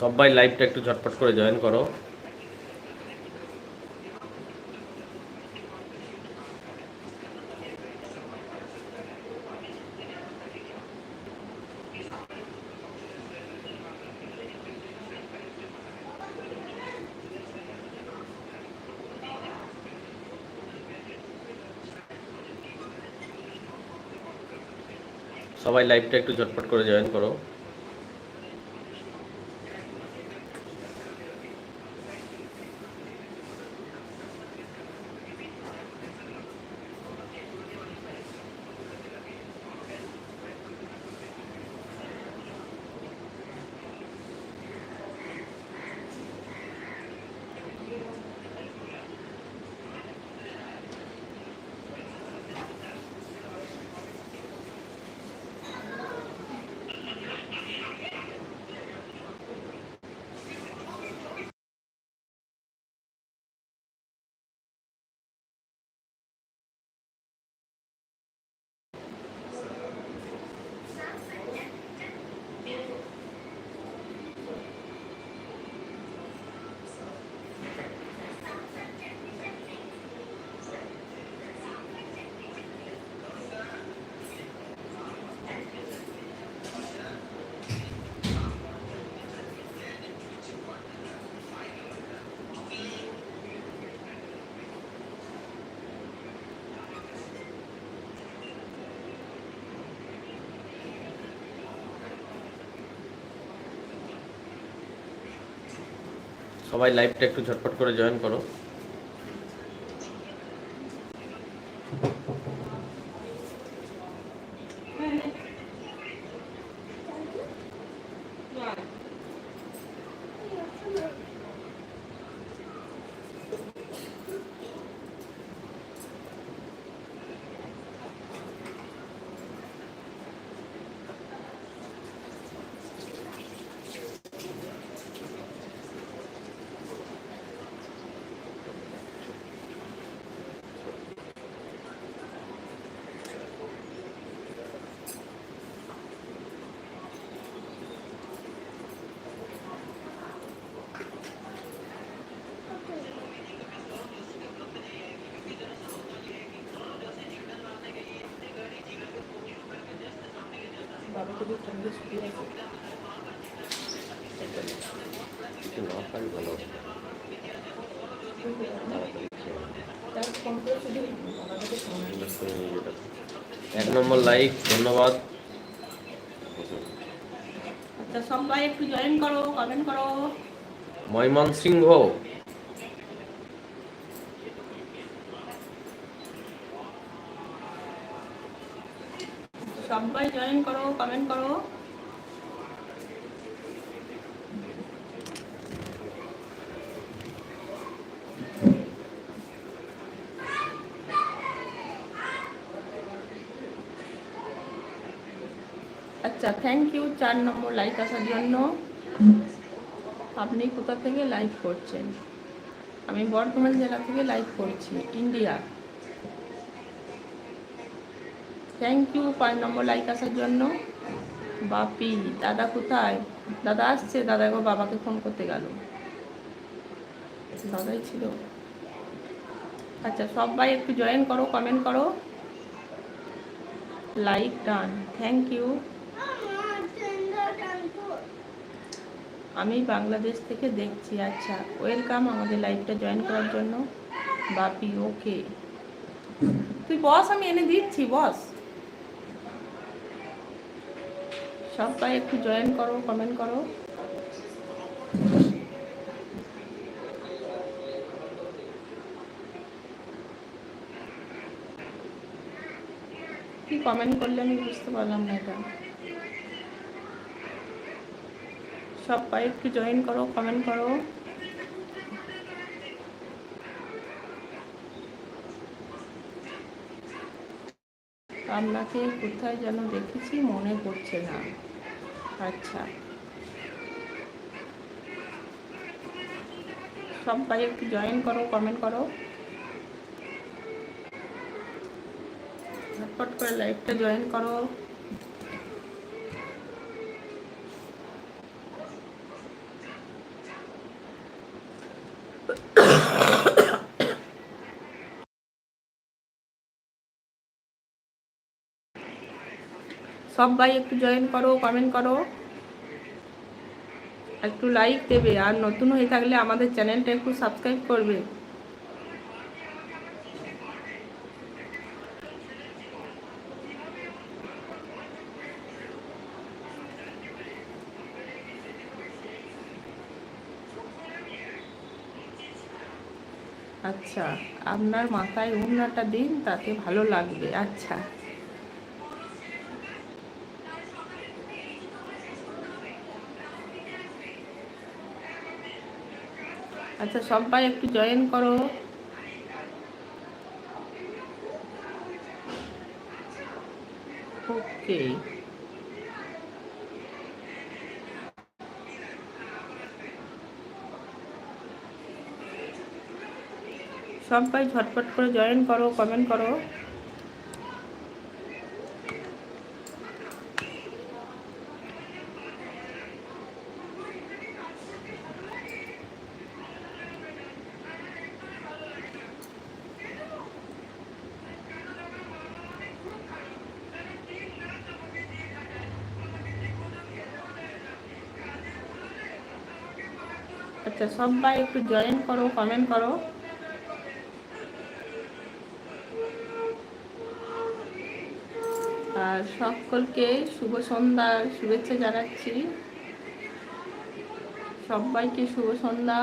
সবাই লাইভটা একটু ঝটপট করে জয়েন করো। সবাই লাইভটা একটু ঝটপট করে জয়েন করো। সবাই লাইভটা একটু ঝটপট করে জয়েন করো। কিছু না পারি ভালো এক নম্বর লাইক ধন্যবাদ। আচ্ছা সবাই একটু জয়েন করো কমেন্ট করো। ময়মনসিংহ। সবাই জয়েন করো কমেন্ট করো। আচ্ছা থ্যাংক ইউ চার নম্বর লাইক আসার জন্য। আপনি কোথা থেকে লাইভ করছেন? আমি বর্ধমান জেলা থেকে লাইভ করছি ইন্ডিয়া থ্যাংক ইউ পাঁচ নম্বর লাইক আসার জন্য। বাপি, দাদা কোথায়? দাদা আসছে, দাদা একবার বাবাকে ফোন করতে গেল। দাদাই ছিল। আচ্ছা সবাই একটু জয়েন করো কমেন্ট করো। লাইক ডান থ্যাংক ইউ আমি বাংলাদেশ থেকে দেখছি আচ্ছা ওয়েলকাম আমাদের লাইভটা জয়েন করার জন্য। বাপি ওকে তুই বস, আমি এনে দিচ্ছি, বস। সবাই একটু জয়েন করো কমেন্ট করো। কি কমেন্ট করলে আমি বুঝতে পারলাম না এটা। সবাই একটু জয়েন করো কমেন্ট করো। আপনাকে কোথায় যেন দেখেছি, মনে করছে না। আচ্ছা। সবাই একটু জয়েন করো কমেন্ট করো। ঝটপট করে লাইভটা জয়েন করো। সবাই একটু জয়েন করো কমেন্ট করো। একটু লাইক দেবে। আর নতুন হয়ে থাকলে আমাদের চ্যানেলটা একটু সাবস্ক্রাইব করবে। আচ্ছা আপনার মাথায় উন্নাটা দিন, তাতে ভালো লাগবে। আচ্ছা। আচ্ছা সবাই একটু জয়েন করো। ওকে। সবাই ঝটপট করে জয়েন করো কমেন্ট করো। আচ্ছা সবাই একটু জয়েন করো কমেন্ট করো। আর সকলকে শুভ সন্ধ্যার শুভেচ্ছা জানাচ্ছি। সবাইকে শুভ সন্ধ্যা।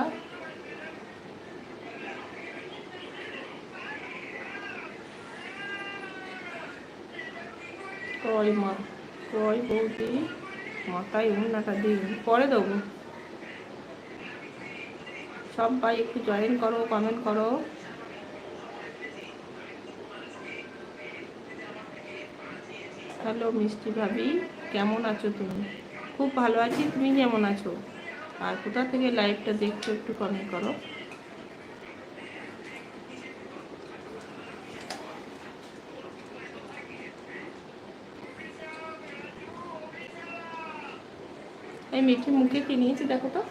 কয় মা কয় বৌদি? মাথায় উন্নাটা দিন পরে দেবো। সবাই একটু জয়েন করো কমেন্ট করো। হ্যালো মিষ্টি ভাবি, কেমন আছো তুমি? খুব ভালো আছি, তুমি কেমন আছো? আর কোথা থেকে লাইভটা দেখছ একটু কমেন্ট করো। এই মিঠি মুখে কি নিয়েছি দেখো তো।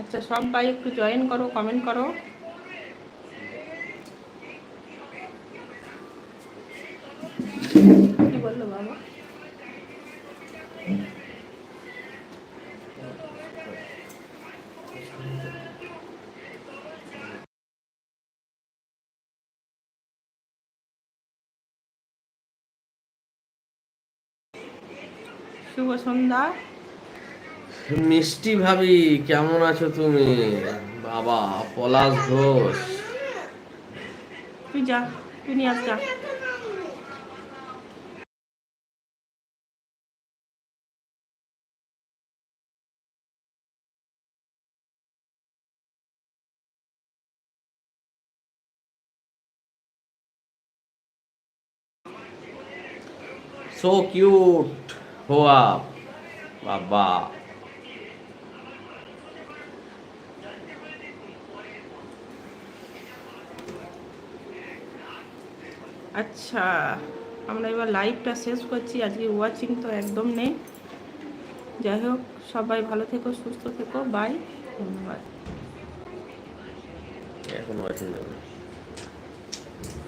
আচ্ছা সবাই একটু জয়েন করো কমেন্ট করো। বাবা? শুভ সন্ধ্যা। মিষ্টি ভাবি কেমন আছো তুমি? বাবা পলাশ ঘোষ। তুই যা তুই নিয়ে আস যা। সো কিউট হো আপ আচ্ছা আমরা এবার লাইভটা শেষ করছি। আজকে ওয়াচিং তো একদম নেই। যাই হোক, সবাই ভালো থেকো, সুস্থ থেকো। বাই ধন্যবাদ। এখন ওয়াচিং